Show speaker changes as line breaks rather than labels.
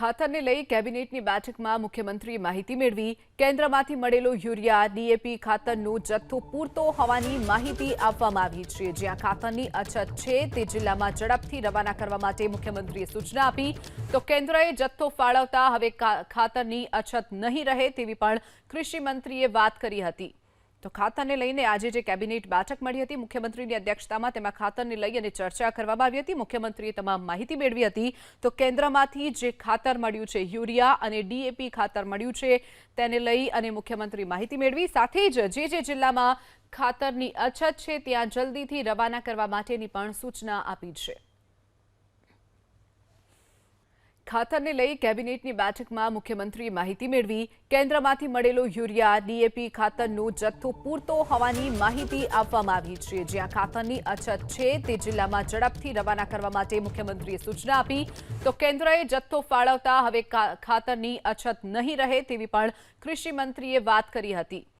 ખાતરને લઈ કેબિનેટની બેઠકમાં મુખ્યમંત્રીએ માહિતી મેળવી. કેન્દ્રમાંથી મળેલો યુરિયા, ડીએપી ખાતરનો જથ્થો પૂરતો હોવાની માહિતી આપવામાં આવી છે. જ્યાં ખાતરની અછત છે તે જિલ્લામાં ઝડપથી રવાના કરવા માટે મુખ્યમંત્રીએ સૂચના આપી. તો કેન્દ્રએ જથ્થો ફાળવતા હવે ખાતરની અછત નહીં રહે તેવી પણ કૃષિ મંત્રીએ વાત કરી હતી. તો ખાતરને લઈને આજે જે કેબિનેટ બેઠક મળી હતી, મુખ્યમંત્રીની અધ્યક્ષતામાં તેમાં ખાતરને લઈ અને ચર્ચા કરવામાં આવી હતી. મુખ્યમંત્રીએ તમામ માહિતી મેળવી હતી. તો કેન્દ્રમાંથી જે ખાતર મળ્યું છે, યુરિયા અને ડીએપી ખાતર મળ્યું છે, તેને લઈ અને મુખ્યમંત્રી માહિતી મેળવી. સાથે જ જે જે જિલ્લામાં ખાતરની અછત છે, ત્યાં જલ્દીથી રવાના કરવા માટેની પણ સૂચના આપી છે. ખાતરને લઈ કેબિનેટની બેઠકમાં મુખ્યમંત્રીએ માહિતી મેળવી. કેન્દ્રમાંથી મળેલો યુરિયા, ડીએપી ખાતરનો જથ્થો પૂરતો હોવાની માહિતી આપવામાં આવી છે. જ્યાં ખાતરની અછત છે તે જિલ્લામાં ઝડપથી રવાના કરવા માટે મુખ્યમંત્રીએ સૂચના આપી. તો કેન્દ્રએ જથ્થો ફાળવતા હવે ખાતરની અછત નહીં રહે તેવી પણ કૃષિ મંત્રીએ વાત કરી હતી.